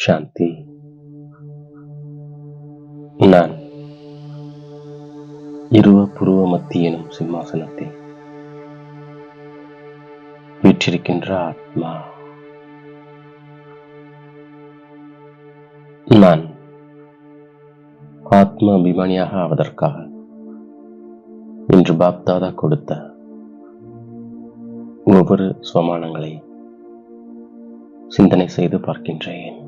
சாந்தி நான் இருவ புருவ மத்தி எனும் சிம்மாசனத்தில் வீற்றிருக்கின்ற ஆத்மா நான் ஆத்ம அபிமானியாக ஆவதற்காக இன்று பாப்தாதா கொடுத்த ஒவ்வொரு சுவமானங்களை சிந்தனை செய்து பார்க்கின்றேன்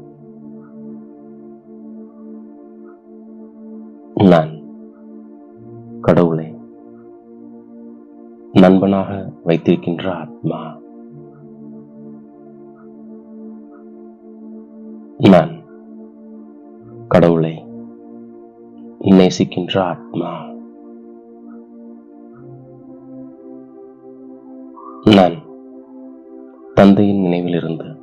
நண்பனாக வைத்திருக்கின்ற ஆத்மா. நான் கடவுளை நேசிக்கின்ற ஆத்மா. நான் தந்தையின் நினைவிலிருந்து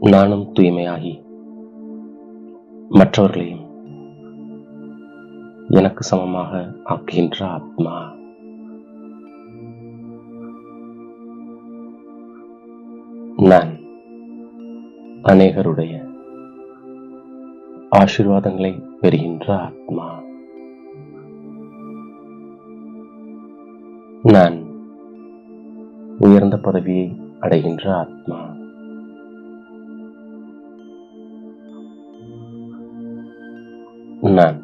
நானும் தூய்மையாகி மற்றவர்களையும் எனக்கு சமமாக ஆக்குகின்ற ஆத்மா. நான் அநேகருடைய ஆசீர்வாதங்களை பெறுகின்ற ஆத்மா. நான் உயர்ந்த பதவியை அடைகின்ற ஆத்மா. நான்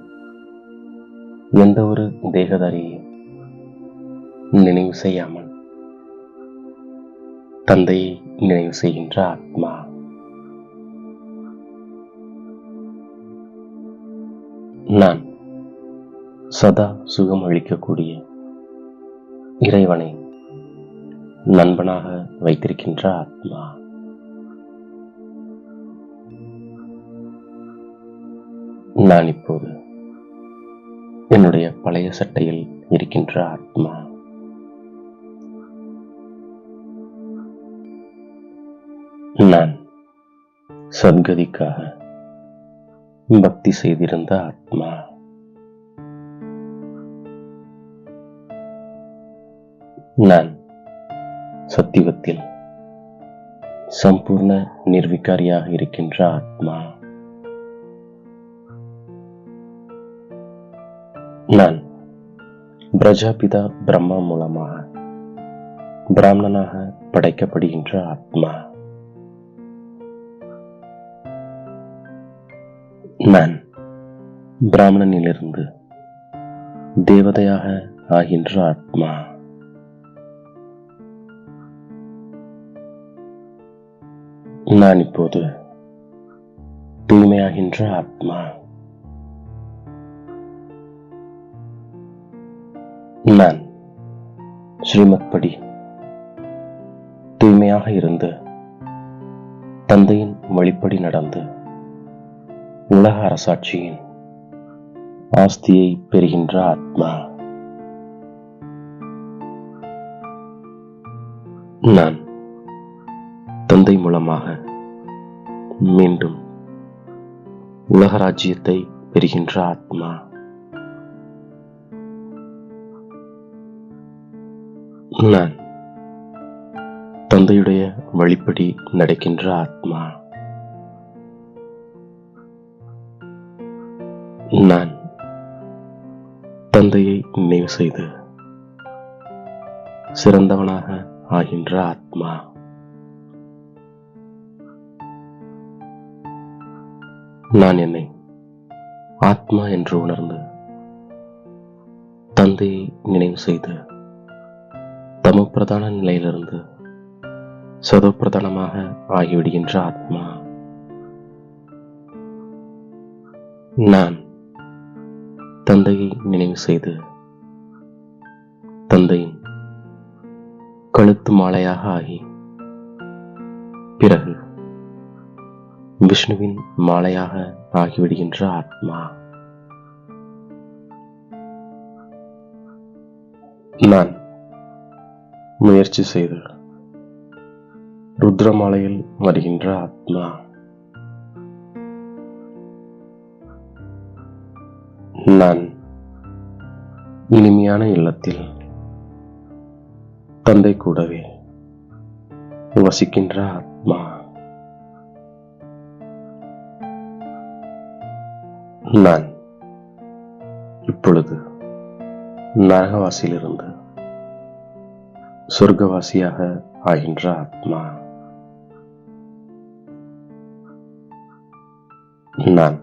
எந்த ஒரு தேகதாரியையும் நினைவு செய்யாமல் தந்தையை நினைவு செய்கின்ற ஆத்மா. நான் சதா சுகம் அளிக்கக்கூடிய இறைவனை நண்பனாக வைத்திருக்கின்ற ஆத்மா. நான் இப்போது என்னுடைய பழைய சட்டையில் இருக்கின்ற ஆத்மா. சத்கதிக்காக பக்தி செய்திருந்த ஆத்மா. நான் சத்தியவத்தில் சம்பூர்ண நிர்விகாரியாக இருக்கின்ற ஆத்மா. நான் பிரஜாபிதா பிரம்மா மூலமாக பிராமணனாக படைக்கப்படுகின்ற ஆத்மா. பிராமணனிலிருந்து தேவதையாக ஆகின்ற ஆத்மா. நான் இப்போது தூய்மையாகின்ற ஆத்மா. நான் ஸ்ரீமத் படி தூய்மையாக இருந்து தந்தையின் வழிப்படி நடந்து உலக அரசாட்சியின் ஆஸ்தியை பெறுகின்ற ஆத்மா. நான் தந்தை மூலமாக மீண்டும் உலக ராஜ்யத்தை பெறுகின்ற ஆத்மா. நான் தந்தையுடைய வழிப்படி நடக்கின்ற ஆத்மா. நான் செய்து சிறந்தவனாக ஆகின்ற ஆத்மா. நான் என்னை ஆத்மா என்று உணர்ந்து தந்தையை நினைவு செய்து தமப்பிரதான நிலையிலிருந்து சதப்பிரதானமாக ஆகிவிடுகின்ற ஆத்மா. நான் தந்தையை நினைவு செய்து கழுத்து மாலையாக ஆகி பிறகு விஷ்ணுவின் மாலையாக ஆகிவிடுகின்ற ஆத்மா. நான் முயற்சி செய்து ருத்ரமாலையில் வருகின்ற ஆத்மா. நான் இனிமையான இல்லத்தில் தந்தை கூடவே வசிக்கின்ற ஆத்மா. நான் இப்பொழுது நரகவாசியிலிருந்து சொர்க்கவாசியாக ஆகின்ற ஆத்மா. நான்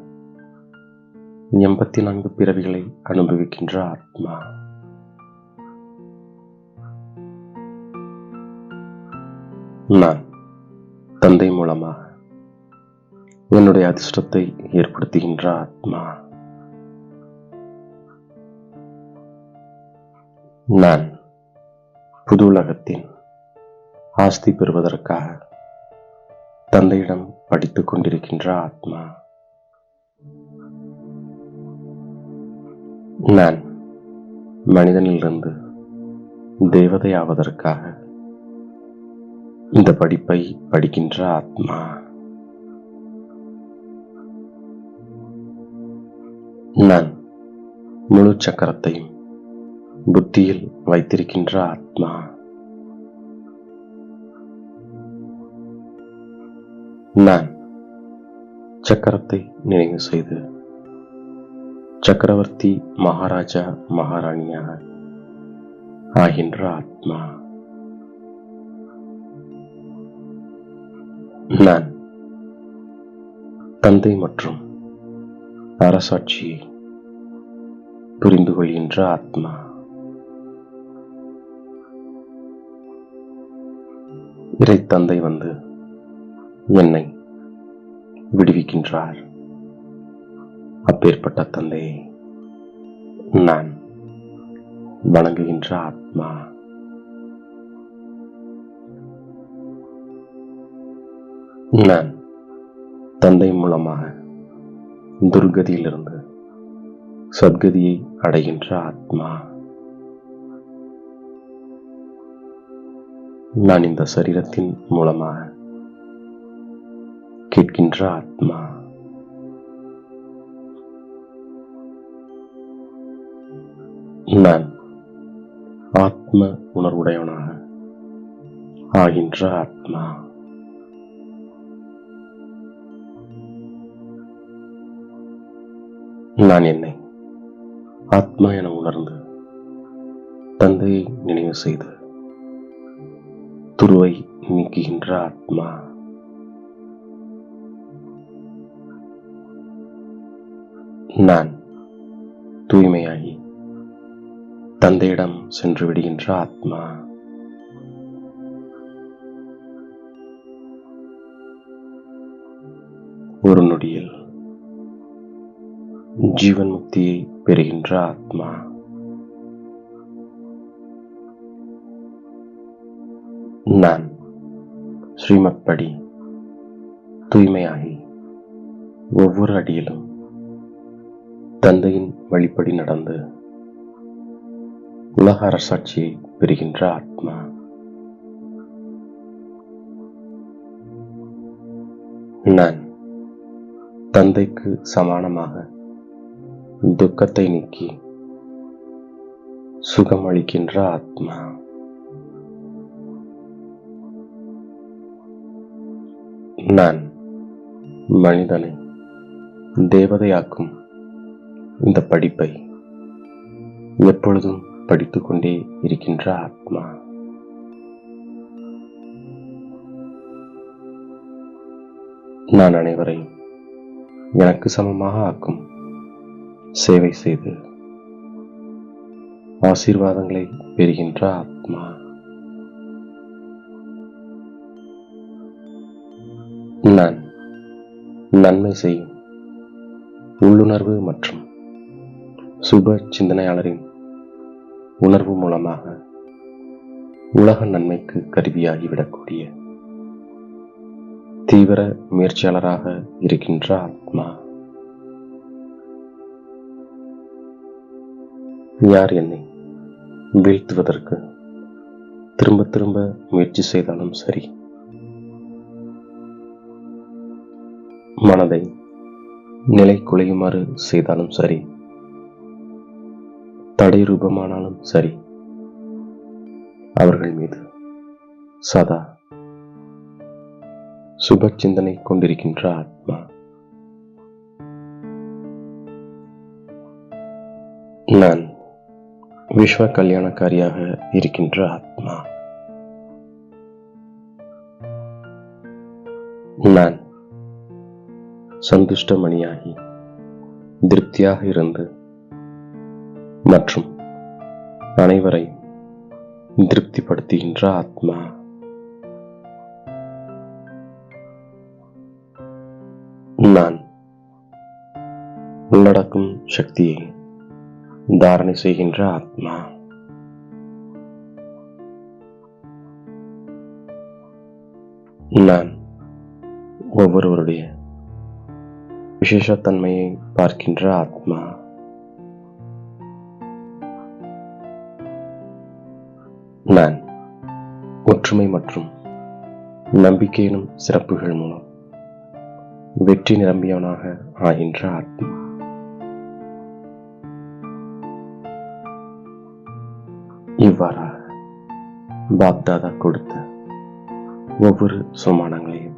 எண்பத்தி நான்கு பிறவிகளை அனுபவிக்கின்ற ஆத்மா. நான் தந்தை மூலமாக என்னுடைய அதிர்ஷ்டத்தை ஏற்படுத்துகின்ற ஆத்மா. நான் புது உலகத்தின் ஆஸ்தி பெறுவதற்காக தந்தையிடம் படித்துக் கொண்டிருக்கின்ற ஆத்மா. நான் மனிதனிலிருந்து தேவதையாவதற்காக இந்த படிப்பை படிக்கின்ற ஆத்மா. நான் முழு சக்கரத்தையும் புத்தியில் வைத்திருக்கின்ற ஆத்மா. நான் சக்கரத்தை நினைவு செய்து சக்கரவர்த்தி மகாராஜா மகாராணியாக ஆகின்ற ஆத்மா. நான் தந்தை மற்றும் அரசாட்சியை புரிந்து கொள்கின்ற ஆத்மா. இறை தந்தை வந்து என்னை விடுவிக்கின்றார். அப்பேற்பட்ட தந்தையை நான் வணங்குகின்ற ஆத்மா. நான் தந்தை மூலமாக துர்கதியிலிருந்து சத்கதியை அடைகின்ற ஆத்மா. நான் இந்த சரீரத்தின் மூலமாக கேட்கின்ற ஆத்மா. நான் ஆத்ம உணர்வுடையவனாக ஆகின்ற ஆத்மா. நான் என்னை ஆத்மா என உணர்ந்து தந்தையை நினைவு செய்து துருவை நீக்குகின்ற ஆத்மா. நான் தூய்மையாகி தந்தையிடம் சென்று விடுகின்ற ஆத்மா. ஜீவன் முக்தியை பெறுகின்ற ஆத்மா. நான் ஸ்ரீமத்படி தூய்மையாகி ஒவ்வொரு அடியிலும் தந்தையின் வழிப்படி நடந்து உலக அரசாட்சியை பெறுகின்ற ஆத்மா. நான் தந்தைக்கு சமானமாக துக்கத்தை நீக்கி சுகம் அளிக்கின்ற ஆத்மா. நான் மனிதனை தேவதையாக்கும் இந்த படிப்பை எப்பொழுதும் படித்துக் கொண்டே இருக்கின்ற ஆத்மா. நான் அனைவரையும் எனக்கு சமமாக ஆக்கும் சேவை செய்து ஆசீர்வாதங்களை பெறுகின்ற ஆத்மா. நான் நன்மை செய்யும் உள்ளுணர்வு மற்றும் சுப சிந்தனையாளரின் உணர்வு மூலமாக உலக நன்மைக்கு கருவியாகிவிடக்கூடிய தீவிர முயற்சியாளராக இருக்கின்ற ஆத்மா. யார் என்னை வீழ்த்துவதற்கு திரும்ப திரும்ப முயற்சி செய்தாலும் சரி. மனதை நிலை குலையுமாறு செய்தாலும் சரி. தடை ரூபமானாலும் சரி. அவர்கள் மீது சதா சுப சிந்தனை கொண்டிருக்கின்ற ஆத்மா. விஸ்வ கல்யாணக்காரியாக இருக்கின்ற ஆத்மா. நான் சந்துஷ்டமணியாகி திருப்தியாக இருந்து மற்றும் அனைவரை திருப்திப்படுத்துகின்ற ஆத்மா. நான் உள்ளடக்கும் சக்தியை தாரணை செய்கின்ற ஆத்மா. நான் ஒவ்வொருவருடைய விசேஷத்தன்மையை பார்க்கின்ற ஆத்மா. நான் ஒற்றுமை மற்றும் நம்பிக்கையினும் சிறப்புகள் மூலம் வெற்றி நிரம்பியவனாக ஆகின்ற ஆத்மா. இவ்வாறாக பாப்தாதா கொடுத்த ஒவ்வொரு சுமானங்களையும்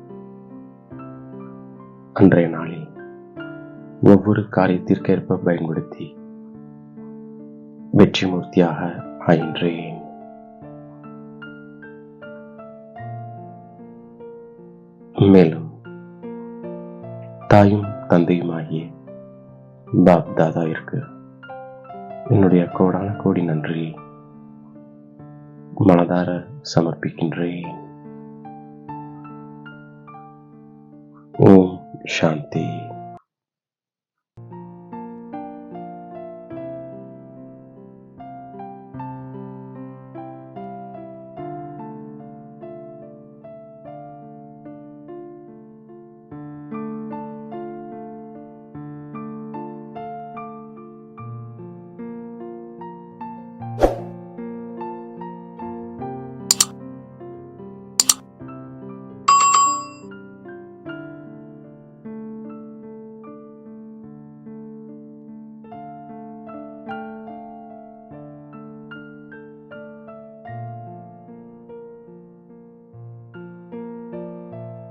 அன்றைய நாளில் ஒவ்வொரு காரியத்திற்கேற்ப பயன்படுத்தி வெற்றி மூர்த்தியாக ஆயின்றேன் மேலும் தாயும் தந்தையுமாகிய பாப் தாதாவிற்கு என்னுடைய கோடான கோடி நன்றி மனதார சமர்ப்பிக்கின்றேன். ஓம் சாந்தி.